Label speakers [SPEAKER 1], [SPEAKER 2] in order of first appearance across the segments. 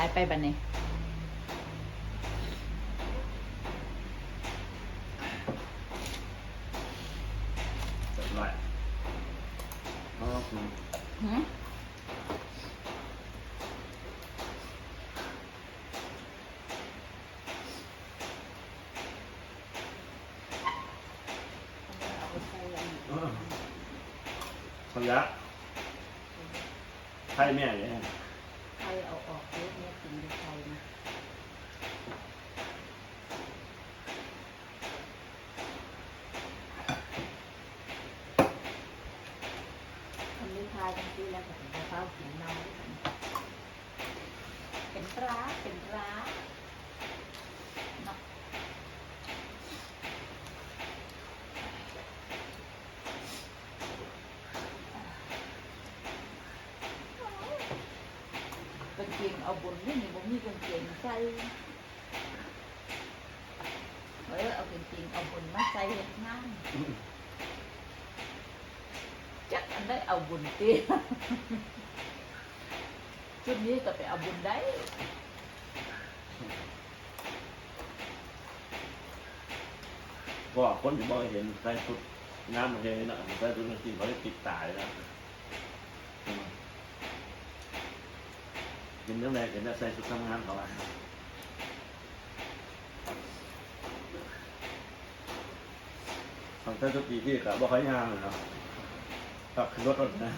[SPEAKER 1] ายไปบัดนี้
[SPEAKER 2] เสร็จแล้วอ๋อคุณ
[SPEAKER 1] หืม
[SPEAKER 3] เอาไปใส่อันนี้
[SPEAKER 2] เออพยะไข่แม่เนี่ย
[SPEAKER 3] ใครเอาออกเยอะเนี่ยกิน ดูไฟนะทำนิทายกันทีแล้วก็จะเข้าถึงน้ำเป็นปลาเป็นปลาเนาะ
[SPEAKER 1] กาง เอาบนนี่นี่บ่มีกางเกงใส่เออเอากางเกงเอาบนมาใส่เฮ็ดงานจักอันได้เอาบุญตีชุดนี้ก็ไปเอาบุญได้
[SPEAKER 2] ก็คนที่บอกเห็นใส่ชุดงามเทศนะใส่ชุดนักกีฬาเขาได้ปิดตายนะอืม เห็นเรื่องแรกเห็นแต่ใส่ชุดทำงานเขาอะทำใส่ชุดปีที่กับบอกเขาย่างนะครับขับขึ้นรถรถนะ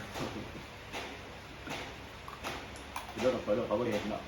[SPEAKER 2] ขึ้นรถออกไปรถเขาไม่เห็นหรอก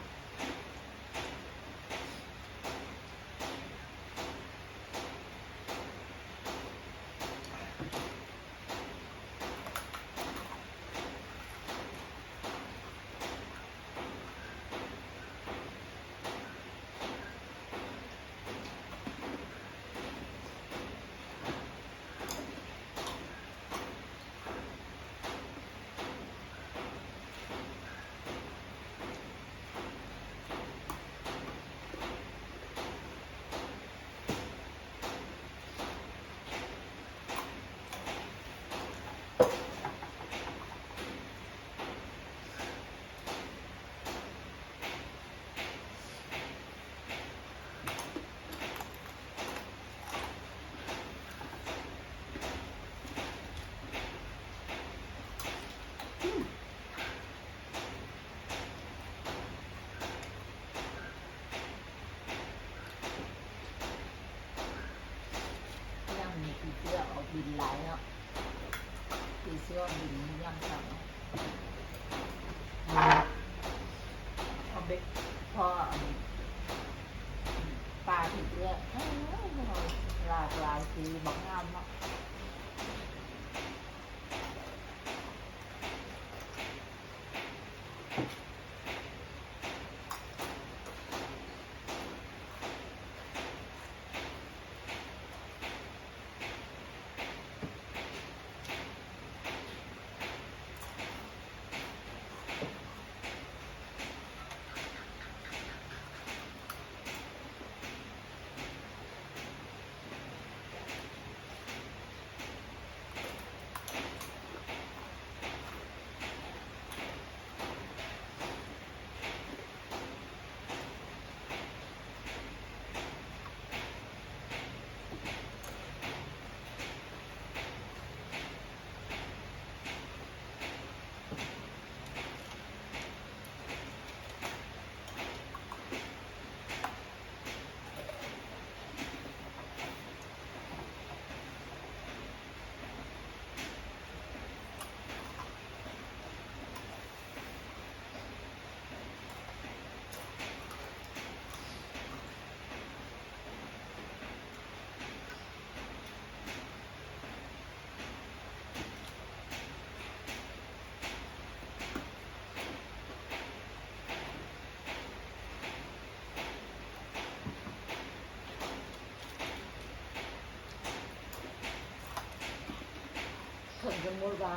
[SPEAKER 1] มมติว่า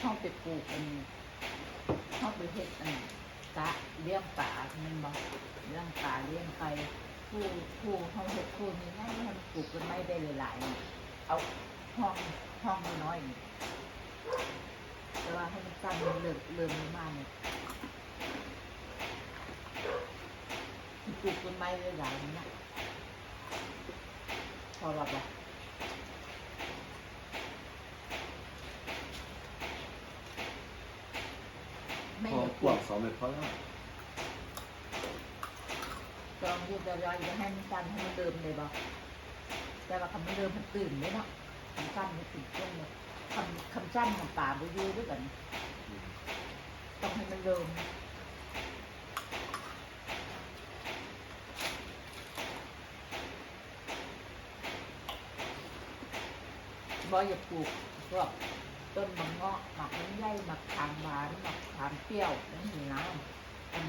[SPEAKER 1] ห้องไปปลูกอันห้องไปเฮ็ดอันกะเลี้ยงป่ามันบอกเลี้ยงป่าเลี้ยงไปผู้ผู้ห้องเฮ็ดผู้นี้ให้มันปลูกกันไม่ได้หลายๆเอาห้องห้องน้อยแต่ว่าให้มันสั้นมันเริ่มเริ่มมาเนี่ยปลูกต้นไม้หลายๆนี่นะพอรับละไม่
[SPEAKER 2] พอ
[SPEAKER 1] ได้
[SPEAKER 2] ก
[SPEAKER 1] ปลู
[SPEAKER 2] วาง
[SPEAKER 1] ก
[SPEAKER 2] สองเมตรพอแล้ว
[SPEAKER 1] จองอยู่แต่ว่าจะให้มันสั้นให้มันเดิมเลยบอกแต่ว่าคำเดิมมันตื่นเลยเนาะคำสั้นมันตื่นต้นเลยคำคำสั้นของป่าบุยูด้วยกันต้องให้มันเดิมบ่อย่าปลูกพวก ต้นมะเงาะหมักมันใหญ่หมักขามหวานหมักขามเปรี้ยวนั่นอยู่น้ำอัน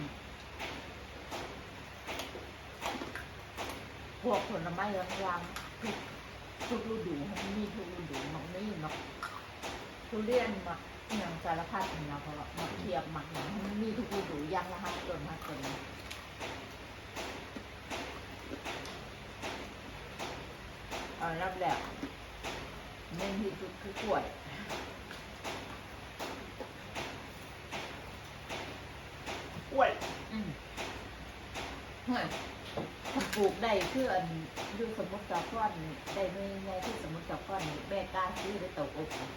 [SPEAKER 1] พวกผลไม้รางๆทุกทุกฤดูมันมีทุกฤดูมันไม่เนาะทุเรียนหมักอย่างสารพัดนะเพราะหมักเทียบหมักอย่างมันมีทุกฤดูยังละห้าต้นห้าต้นเนาะเอารับแล้วเน้นที่สุดคือกล้วย
[SPEAKER 2] กล้วย
[SPEAKER 1] อืมเฮ้ยถ้าปลูกได้คืออันอยู่สมมติกับก้อนนี่ได้ไม่ไงที่สมมติกับก้อนนี่แม่กล้าซื้อได้เตาอบอะ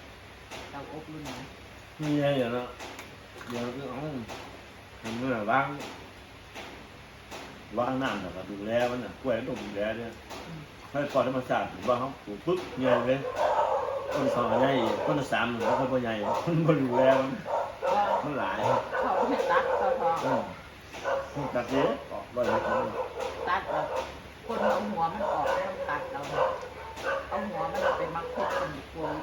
[SPEAKER 1] เตาอบรุ่นไหน
[SPEAKER 2] มีอะไรอย่างเนาะเดี๋ยวเรื่องของทำเมื่อว่างว่างน้ำแต่ก็ดูแลมันน่ะกล้วยต้องดูแลเนี่ย
[SPEAKER 1] อืม
[SPEAKER 2] ถ้าก่อนธรรมชาติว่าเขาปลูกปุ๊บใหญ่เลย ต้นสองใหญ่ต้นสามแล้วก็บ่ใหญ่มันบ่ดูแลมัน
[SPEAKER 1] ว่า
[SPEAKER 2] มันหลาย
[SPEAKER 1] เขาให้ตัดเขาทอ
[SPEAKER 2] อมันตัดเยอะออกบ่อยเลย
[SPEAKER 1] ตัดแบบคนเอาหัวมันออกแล้วตัดเราเอาหัวมันเอาไปมักพกเป็นกล้วย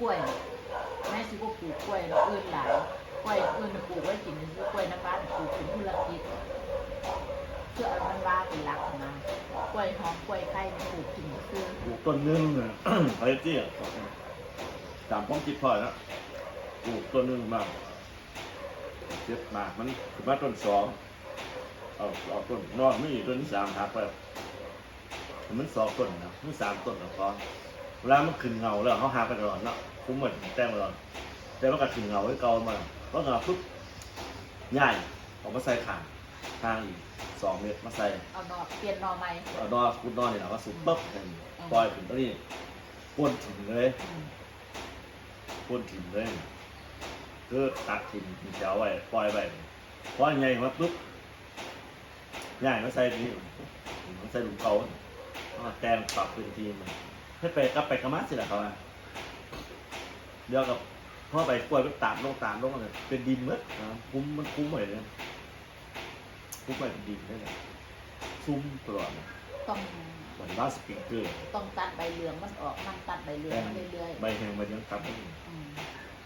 [SPEAKER 1] กล้วยแม่สิก็ปลูกกล้วยแล้วอื่นหลายกล้วยอื่นปลูกไว้กินคือกล้วยน้ำบ้านปลูกเป็นธุรกิจ เพื่อเอามันว่าเป็นหลักนกล้วยหอมกล้วยไข่ปลูกกินคือ
[SPEAKER 2] ปลูกต้นนึงเนี่ยเขาจะเตี้ยตามป้องคิดพ่อแล้วปลูกต้นนึงมาเจ็บมากมันคือมาต้นสองเอาเอาต้นนอนไม่มีต้นที่สามหักไปมันสองต้นนะมันสามต้นล้วพอเวลามันขึ้นเงาแล้วเขาหากันตลอดเนาะคุ้มเหมือนแต้มตลอดแต่ว่าก็ขึ้นเงาไว้เกามาเพราะเงาปุ๊บใหญ่ออกมาใส่ขาง ทางอีกสองเมตรมาใส่
[SPEAKER 1] เอานอเปลี่ยนนอใหม่
[SPEAKER 2] เอานอนคุดนอนเนี่ยเราก็สุดปุ๊บปล่อยถึงตัวนี้ป้วนถึงเลย
[SPEAKER 1] อืม
[SPEAKER 2] ป้วนถึงเลยคือตัดถิ่นถิ่นเจ้าไว้ปล่อยไว้เพราะยังไงมาปุ๊บย่ายมาใส่นี่มันใส่หลุมเก่าเอามาแต่งปรับพื้นที่มันให้ไปกลับไปกระมัดสิแหละเขาอะเดี๋ยวกับพ่อไปกล้วยไปตามลงตามลงเลยเป็นดินหมืดนะคุ้มมันคุ้มไปเลย คุ้มไปเป็นดินได้เลยซุ่มตลอดเลย
[SPEAKER 1] ต้อง
[SPEAKER 2] เหมือนว่าสปริงเกอร์
[SPEAKER 1] ต้องตัดใบเหลืองมันออกมันตัดใบเหลืองมาเรื่อย
[SPEAKER 2] ใบแห้งใบยังตัดไม่
[SPEAKER 1] ๆอืม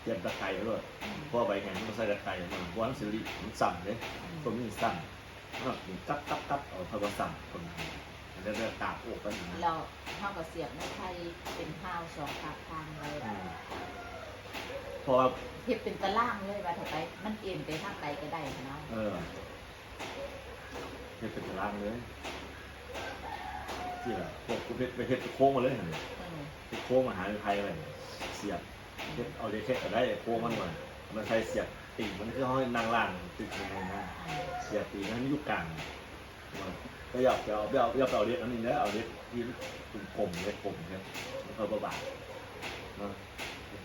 [SPEAKER 2] เจ็บตะไคร้ด้วย
[SPEAKER 1] อืม
[SPEAKER 2] เพราะใบแห้งมันใส่ตะไคร้มันกวนสิริมันสั่นเลยต้นนี้สั่นมันมีตับตับตับเอาเขาก็สั่นคนนั้นมันจะเรียกตากโอกกันนะ
[SPEAKER 1] เราเท่ากับเสียบไม้ไผ่เป็นข้าวสองปากทางเลย
[SPEAKER 2] อืมเพราะว่า
[SPEAKER 1] เทียบเป็นตะล่างเลยว่าถ้าไปมันเอ็นไปทางใดก็ได้นะ
[SPEAKER 2] เออ เฮ็ดเป็นตารางเลยที่ละพวกกูเฮ็ดไปเฮ็ดโค้งมาเลยเห็นไหม
[SPEAKER 1] เฮ็
[SPEAKER 2] ดโค้งมาหาไทยอะไรเสียบเฮ็ดเอาเด็กเฮ็ดก็ได้โค้งมันหน่อยมันใช้เสียบตีมันคือห้อยนางล่างติดยังไงนะเสียบตีนั้นยุคกลางก็อยากจะเอาไปเอาเอาเล็กอันนี้นะเอาเล็กที่ตุ่มกลมเล็กกลมเนี่ยมันก็บาบาเนาะ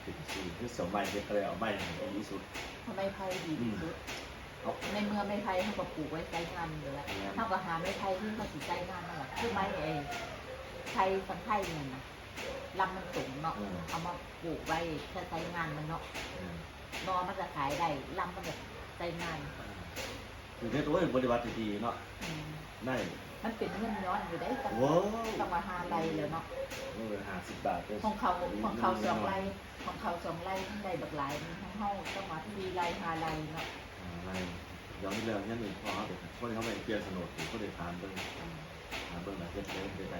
[SPEAKER 2] ติดสีที่สมัยเล็กก็เลยเอาไม้ดีที่สุด
[SPEAKER 1] ทำไมไผ่ดีที่สุด
[SPEAKER 2] เอ
[SPEAKER 1] ในเมื่อไม้ไผ่เขาก็ปลูกไว้ใช้งานอยู่แล้วเท่ากับหาไม้ไผ่ที่เขาสิใช้งานนั่นแหละคือไม้เองไผ่สังไผ่เนี่ยนะลำมันสูงเนาะเอามาปลูกไว้แค่ใช้งานมันเนาะ
[SPEAKER 2] อืม
[SPEAKER 1] นอมันจะขายได้ลำมันจะใช้งาน
[SPEAKER 2] คือเทศโอ้ยปฏิบัติดีเนาะ
[SPEAKER 1] อืม
[SPEAKER 2] ได้
[SPEAKER 1] มันเป็นเงินย้อนอยู่ได้แต่
[SPEAKER 2] โว้
[SPEAKER 1] ต้องมาหาไรแล้วเนาะ
[SPEAKER 2] เมื่อห้าสิบบาทเป็น
[SPEAKER 1] ของเขาของเขาสองไรของเขาสองไรทั้งใดบักหลายมีทั้งเฮาต้องมาที่ไรหาไรเนาะ
[SPEAKER 2] อะไรย้อนเรื่องนี้หนึ่งพอเขาเด็กคนเขาไปเรียนสนุดหรือเขาได้ทานเบิ้งทานเบิ้งอะไรเล็กเล็กได้ได้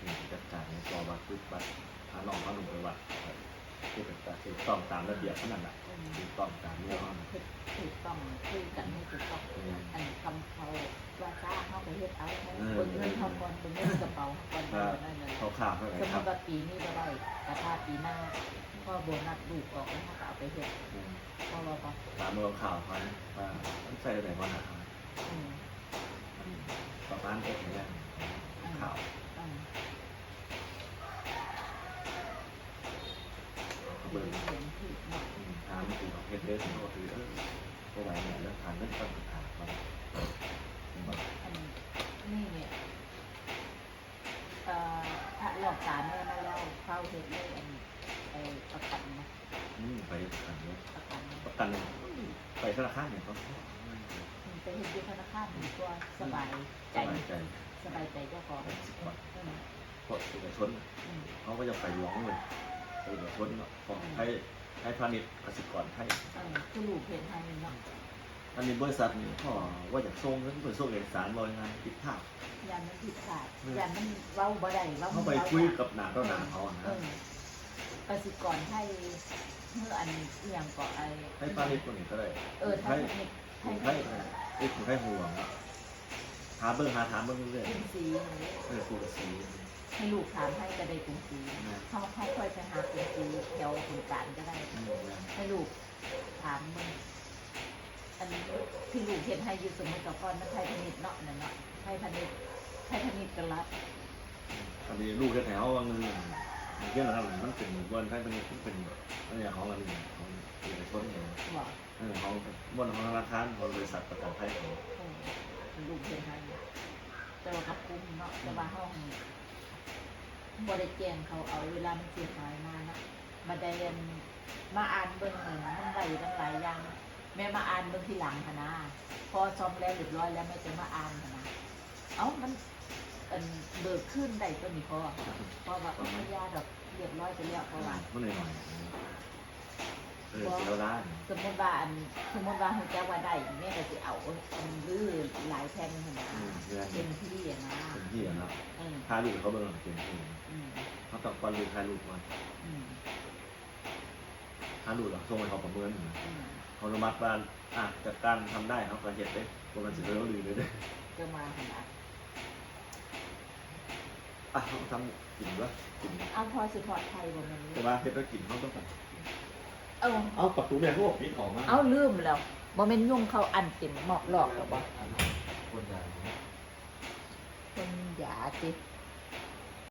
[SPEAKER 1] อืม
[SPEAKER 2] จัดการในจอวัดปึ๊บวัดพาน้องพาหนุ่มไปวัดที่เป็นการถูกต้องตามระเบียบขนาดนั้นถูกต้องตามเนื้อห้อง
[SPEAKER 1] ถูกต้องคุยกันให้ถูกต้องอันคำเขาว่าจ้าเข้าไปเฮ็ดเอาเขาเงเงินเขาก่อนเบิ่งเงินกระเป๋าก่อนนั่นเล ย
[SPEAKER 2] เขาข่าวเท่าไหร่
[SPEAKER 1] สมม
[SPEAKER 2] ครับ
[SPEAKER 1] ติว่าปีนี้ก็ได้แต่ถ้าปีหน้าพ่อโบนัสลูกออกแล้วเขาก็เอาไปเฮ็ดพ่อว่าปะ
[SPEAKER 2] ตามเมืองข่าวเขาว่าใส่ไหนมาหนา
[SPEAKER 1] อืม
[SPEAKER 2] ประมาณเอ็ดเนี่ยข่าว
[SPEAKER 1] อืม
[SPEAKER 2] เขา
[SPEAKER 1] เบิ่
[SPEAKER 2] เบิ่
[SPEAKER 1] ง
[SPEAKER 2] ง
[SPEAKER 1] เห็นผิดเนาะ
[SPEAKER 2] ทางคือของเพชรเดสก็คือเออก็ไหวเนี่ยแล้วทานเรื่องต้นขาดมา
[SPEAKER 1] อันนี่เนี่ยเอ่อถ้าหลอกสารแม่มาแล้วเข้าเฮ็ดเลยอันไอ้ประกันนะ
[SPEAKER 2] อืมไปประกันเนี่ย
[SPEAKER 1] ประกันนะ
[SPEAKER 2] ประกันไป ธนาคารเนี่ยเขา
[SPEAKER 1] อืมไปเฮ็ดที่ธนาคารดีกว่าสบาย
[SPEAKER 2] ส
[SPEAKER 1] ใจ
[SPEAKER 2] บายใจ
[SPEAKER 1] สบายใจเจ้าของ
[SPEAKER 2] เป็นสิบวัน
[SPEAKER 1] อืม
[SPEAKER 2] เพราะเอกชน
[SPEAKER 1] อืม
[SPEAKER 2] เขาก็จะไปร้องเลยเอกชนของไทยไทยพาณิชย์กสิกรไทย
[SPEAKER 1] เออคือลูกเห็นให้เนาะ
[SPEAKER 2] อันนี้บริษัทนี่ก็ว่าอยากส่งเงินไปส่งเอกสารบริงานผิดพลาด
[SPEAKER 1] ยานมันผิดขาดยานมันเว้าบ่ได้เว้า
[SPEAKER 2] เขาไปคุยกับหนาต่อหนาเขา
[SPEAKER 1] เอ
[SPEAKER 2] นะ
[SPEAKER 1] อกสิกรให้ เมื่ออันเอียงก็ไอ
[SPEAKER 2] ให้พาณิชย์คนนี้ก็ได้
[SPEAKER 1] เออ
[SPEAKER 2] ไท
[SPEAKER 1] ถ้ย
[SPEAKER 2] ไท
[SPEAKER 1] ให้
[SPEAKER 2] ย
[SPEAKER 1] ให้
[SPEAKER 2] ไทยไอ้คุณไทยห่วงหาเบอร์หาถามเบอร์เรื่อย
[SPEAKER 1] กรุงศรี
[SPEAKER 2] ๆเออกูสี
[SPEAKER 1] ให้ลูกถามให้ก็ได้กรุงศรีเขาเขาค่อยไปหากรุงศรีแถวขุนการก็ได้
[SPEAKER 2] อืมนะ
[SPEAKER 1] ให้ลูกถามมึงอันนี้ที่ลูกเห็นให้อยู่สมมติกับก้อนมันไทยพนิดเนาะนั่นเนาะไทยพนิดไทยพนิดกันรับ
[SPEAKER 2] อันนี้ลูกแถวว่าเงินเรื่องอะไรมันเป็นบนไทยเป็นมันเป็นอะไรข องอะไรของเอกชนเอง
[SPEAKER 1] บอก
[SPEAKER 2] เออของบนของธนาคารของบริษัทประกันภัยของ
[SPEAKER 1] เออลูกเห็นให้แต่ว่ากับคุ้มเนาะแต่ว่าห้องบริแจงเขาเอาเวลามันเสียหายมาเนาะมาได้เรียนมาอ่านเบิ่งเหมือนมันไหลตั้งหลายอย่างแม่มาอ่านเบิ่งทีหลังค่ะนะพอซ้อมแล้วเรียบร้อยแล้วแม่จะมาอ่านค่ะนะเอ้ามันเอันเบิกขึ้นได้ก็มีพอพอแบบไม่ยาดอกเรียบร้อยไปแล้วพราะว่า
[SPEAKER 2] มันหน่อย เออเสียร้าน
[SPEAKER 1] สมมติว่าอันสมมติว่าเขาจะว่าได้แม่ก็จะเอาอันรื้อหลายแผ่นค่ะนะ
[SPEAKER 2] อืมเงิน
[SPEAKER 1] เป็นที่อะนะ
[SPEAKER 2] เป็นที่นะ
[SPEAKER 1] อืม
[SPEAKER 2] พาลูกเขาเบิ่งเป็นที่
[SPEAKER 1] อืม
[SPEAKER 2] เขาต้องก่อนลูกพาลูกก่อน
[SPEAKER 1] อืม
[SPEAKER 2] พาลูกหลังส่งให้เขาประเมิน
[SPEAKER 1] อืม
[SPEAKER 2] เขาอนุมัติว่าอะจัดการทำได้เขาก็เห็นได้ปกติเราลืมเลยเด้
[SPEAKER 1] จะมาขนาด
[SPEAKER 2] อะเขาทำกินวะกิน
[SPEAKER 1] เอาพอสิพอดไทยบ่แมัน
[SPEAKER 2] แต่ว่าเฮ็ดแล้วกินเขาต้อง
[SPEAKER 1] เอา
[SPEAKER 2] เอาประตูเนี่ยเขาบอกปิดออกมา
[SPEAKER 1] เอาลืมแล้วบ่แม่นยุ่งเขาอันเต็มหมอกหลอกหรอบ่
[SPEAKER 2] คนใหญ่
[SPEAKER 1] คนหยาติ
[SPEAKER 2] ค